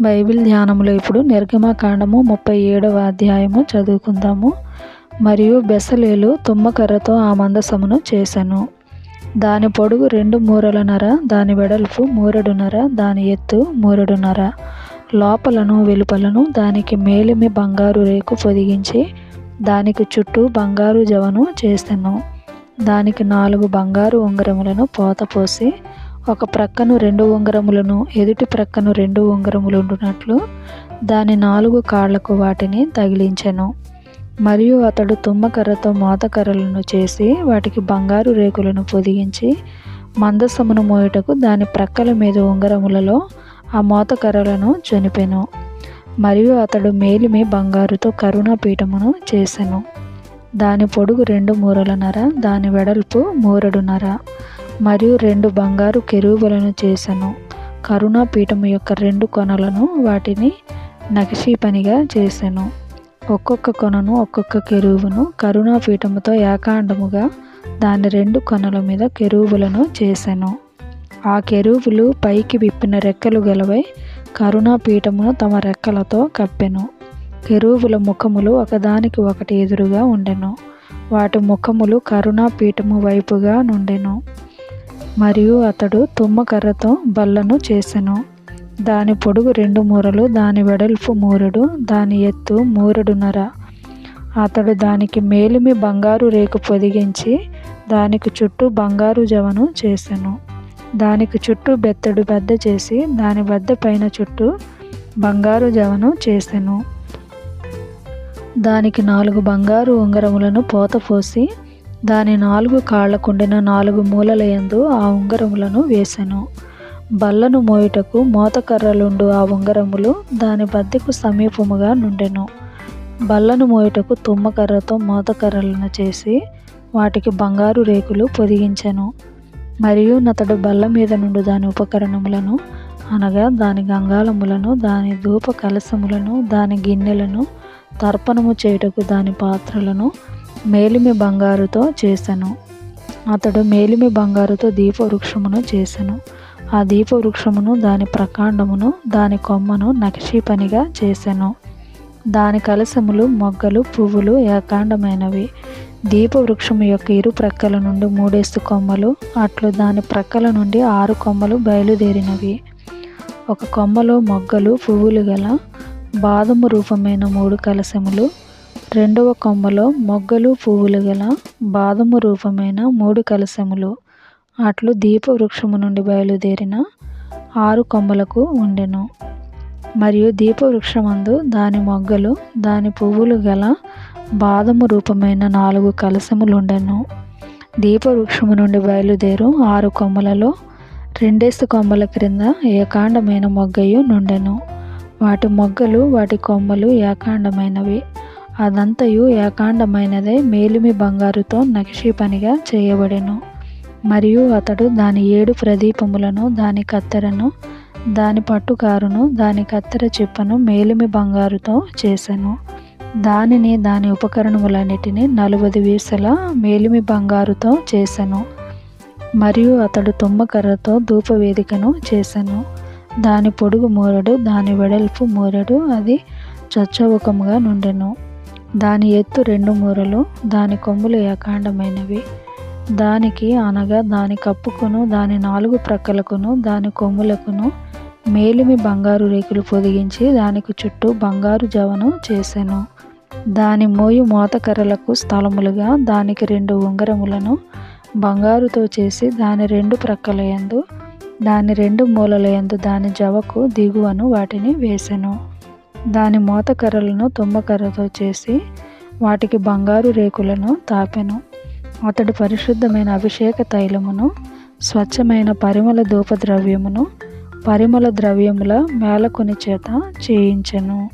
Bible ధ్యానంలో ఇప్పుడు నిర్గమకాండము ముప్పై ఏడవ అధ్యాయము చదువుకుందాము. మరియు బెసలేలు తుమ్మకర్రతో ఆ మందసమును చేశాను దాని పొడుగు రెండు మూరలనర దాని వెడల్పు మూరెడున్నర దాని ఎత్తు మూరెడున్నర. లోపలను వెలుపలను దానికి మేలిమి బంగారు రేకు పొదిగించి దానికి చుట్టూ బంగారు జవను చేశాను దానికి నాలుగు బంగారు ఉంగరములను పోత పోసి ఒక ప్రక్కను రెండు ఉంగరములను ఎదుటి ప్రక్కను రెండు ఉంగరములు ఉండునట్లు దాని నాలుగు కాళ్ళకు వాటిని తగిలించెను. మరియు అతడు తుమ్మకర్రతో మోతకర్రలను చేసి వాటికి బంగారు రేకులను పొదిగించి మందసమును మోయుటకు దాని ప్రక్కల మీద ఉంగరములలో ఆ మోతకర్రలను చనిపెను. మరియు అతడు మేలిమి బంగారుతో కరుణాపీఠమును చేసెను. దాని పొడుగు రెండు మూరలన్నర దాని వెడల్పు మూరడున్నర మరియు రెండు బంగారు కెరూబులను చేసెను. కరుణాపీఠము యొక్క రెండు కొనలను వాటిని నకిషీ పనిగా చేసెను. ఒక్కొక్క కొనను ఒక్కొక్క కెరూబును కరుణాపీఠముతో ఏకాండముగా దాని రెండు కొనల మీద కెరువులను చేసెను. ఆ కెరువులు పైకి విప్పిన రెక్కలు గలవై కరుణాపీఠమును తమ రెక్కలతో కప్పెను. కెరువుల ముఖములు ఒకదానికి ఒకటి ఎదురుగా ఉండెను. వాటి ముఖములు కరుణాపీఠము వైపుగా నుండెను. మరియు అతడు తుమ్మకర్రతో బల్లను చేసెను. దాని పొడుగు రెండు మూరలు దాని వెడల్పు మూరెడు దాని ఎత్తు మూరెడున్నర. అతడు దానికి మేలిమి బంగారు రేకు పొదిగించి దానికి చుట్టూ బంగారు జవను చేసెను. దానికి చుట్టూ బెత్తడు బద్ద చేసి దాని బద్ద పైన చుట్టూ బంగారు జవను చేసెను. దానికి నాలుగు బంగారు ఉంగరములను పోత పోసి దాని నాలుగు కాళ్ళకుండిన నాలుగు మూలల యందు ఆ ఉంగరములను వేసెను. బల్లను మోయుటకు మోతకర్రలుండు ఆ ఉంగరములు దాని బద్దెకు సమీపముగా నుండెను. బల్లను మోయుటకు తుమ్మకర్రతో మోతకర్రలను చేసి వాటికి బంగారు రేకులు పొదిగించెను. మరియు నతడు బల్ల మీద నుండి దాని ఉపకరణములను అనగా దాని గంగాళములను దాని ధూప కలసములను దాని గిన్నెలను తర్పణము చేయుటకు దాని పాత్రలను మేలిమి బంగారుతో చేశాను అతడు మేలిమి బంగారుతో దీపవృక్షమును చేశాను ఆ దీపవృక్షమును దాని ప్రకాండమును దాని కొమ్మను నక్షీ పనిగా దాని కలసములు మొగ్గలు పువ్వులు ఏకాండమైనవి. దీపవృక్షము యొక్క ఇరు ప్రక్కల నుండి మూడేస్తు కొమ్మలు అట్లు దాని ప్రక్కల నుండి ఆరు కొమ్మలు బయలుదేరినవి. ఒక కొమ్మలో మొగ్గలు పువ్వులు గల బాదము రూపమైన మూడు కలశములు రెండవ కొమ్మలో మొగ్గలు పువ్వులు గల బాదము రూపమైన మూడు కలశములు అట్లు దీపవృక్షము నుండి బయలుదేరిన ఆరు కొమ్మలకు ఉండెను. మరియు దీపవృక్షమందు దాని మొగ్గలు దాని పువ్వులు గల బాదము రూపమైన నాలుగు కలశములుండెను. దీపవృక్షము నుండి బయలుదేరు ఆరు కొమ్మలలో రెండేసి కొమ్మల క్రింద ఏకాండమైన మొగ్గయు నుండెను. వాటి మొగ్గలు వాటి కొమ్మలు ఏకాండమైనవి. అదంతయు ఏకాండమైనదే మేలిమి బంగారుతో నక్షి పనిగా చేయబడెను. మరియు అతడు దాని ఏడు ప్రదీపములను దాని కత్తెరను దాని పట్టుకారును దాని కత్తెర చిప్పను మేలిమి బంగారుతో చేశాను దానిని దాని ఉపకరణములన్నిటినీ నలువది వీసల మేలిమి బంగారుతో చేశాను మరియు అతడు తుమ్మకర్రతో ధూపవేదికను చేశాను దాని పొడుగు మూరడు దాని వెడల్పు మూరడు అది చచ్చవకముగా నుండెను. దాని ఎత్తు రెండు మూరలు దాని కొమ్ములు ఏకాండమైనవి. దానికి అనగా దాని కప్పుకును దాని నాలుగు ప్రక్కలకును దాని కొమ్ములకును మేలిమి బంగారు రేకులు పొదిగించి దానికి చుట్టూ బంగారు జవను చేసెను. దాని మోయు మోతకర్రలకు స్థలములుగా దానికి రెండు ఉంగరములను బంగారుతో చేసి దాని రెండు ప్రక్కల యందు దాని రెండు మూలల యందు దాని జవకు దిగువను వాటిని వేసెను. దాని మోతకర్రలను తుమ్మకర్రతో చేసి వాటికి బంగారు రేకులను తాపెను. అతడు పరిశుద్ధమైన అభిషేక తైలమును స్వచ్ఛమైన పరిమళ ధూపద్రవ్యమును పరిమళ ద్రవ్యముల మేలకొని చేత చేయించెను.